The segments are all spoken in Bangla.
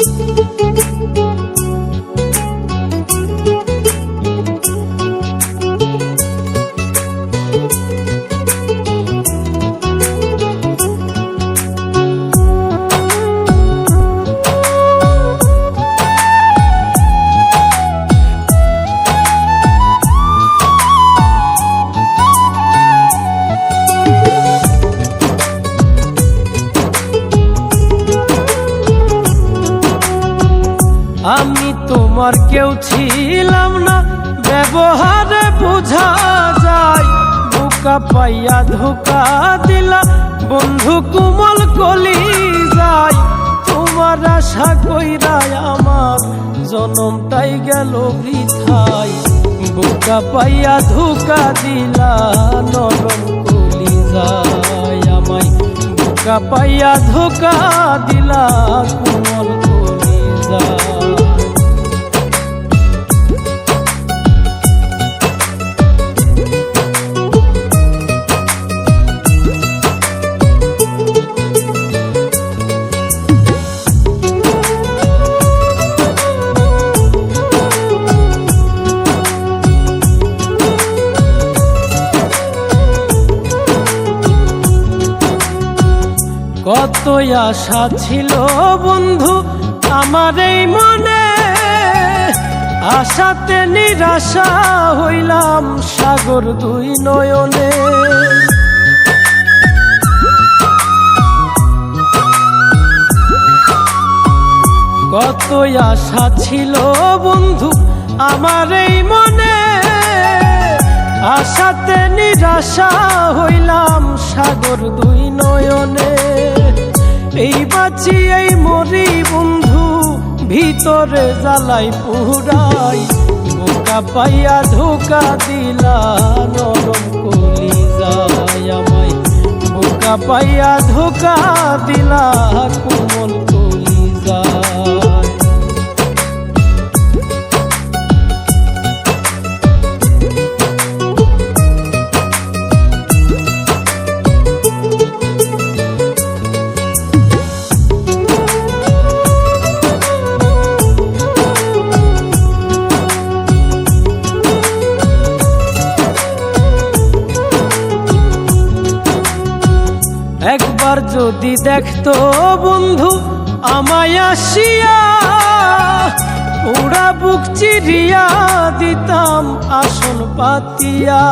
আমি তোমার কেউ ছিলাম না। ব্যবহারে বোঝা যায় বোকা পাইয়া ধোকা দিলা। বন্ধু কুমল কলি যায়, তোমার আশা কইরায় আমার। জনমটাই গেল বৃথায়, বোকা পাইয়া ধোকা দিলা। নরম কলি যায় আমায়, বোকা পাইয়া ধোকা দিলা। কত আশা ছিল বন্ধু, আমার এই মনে। আশাতে নিরাশা হইলাম সাগর দুই নয়নে। কত আশা ছিল বন্ধু, আমার এই মনে। আশাতে নিরাশা হইলাম সাগর দুই নয়নে। এই বাঁচি এই মরি বন্ধু, ভিতরে জ্বালাই পুরাই। বোকা পাইয়া ধোকা দিলা, নরম কলি যায় আমায়। বোকা পাইয়া ধোকা দিলা, কোমল একবার যদি দেখতো বন্ধু আমায় আসিয়া ওরা বুক চিরিয়া দিতাম আসন পাতিয়া।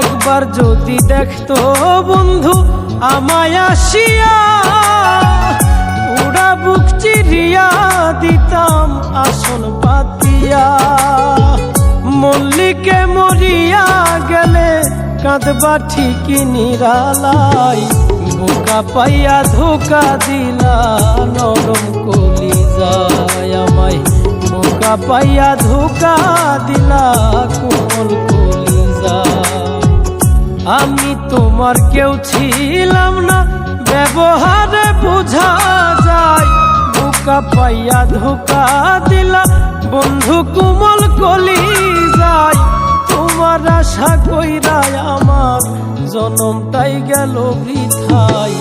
একবার যদি দেখতো বন্ধু আমায় আসিয়া মল্লিকে মরিয়া গেলে কাঁদবা ঠিকই নিরালাই বোকা পাইয়া ধোকা দিলা, নরম কলি যায় আমায়। বোকা পাইয়া ধোকা দিলা, কোমল কলি আমি তোমার কেউ ছিলাম না, ব্যবহারে বোঝা যায়। বোকা পাইয়া ধোকা দিলা, বন্ধু কুমল কলি যায়। তোমার আশা কইরায় আমার। জনমটাই গেল বৃথায়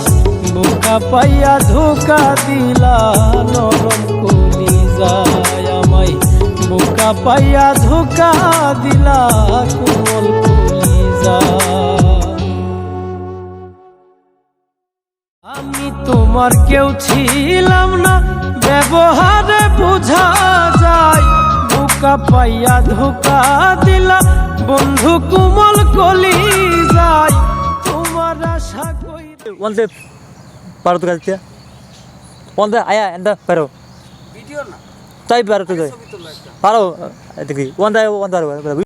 বোকা পাইয়া ধোকা দিলা, নরম কলি যায় আমায়। বোকা পাইয়া ধোকা দিলা, কোমল কলি আমি তোমার কেউ ছিলাম না, ব্যবহারে বোঝা যায়। ধোকা পাইয়া ধোকা দিলা। বন্ধু কোমল কলি যায় তোমার আশা কই বলতে পারো তো গালতিয়া বলতে আয়া এন্দা পারো। ভিডিও না। তাই পারো তো পারো দেখি। ওন্দা ওন্দা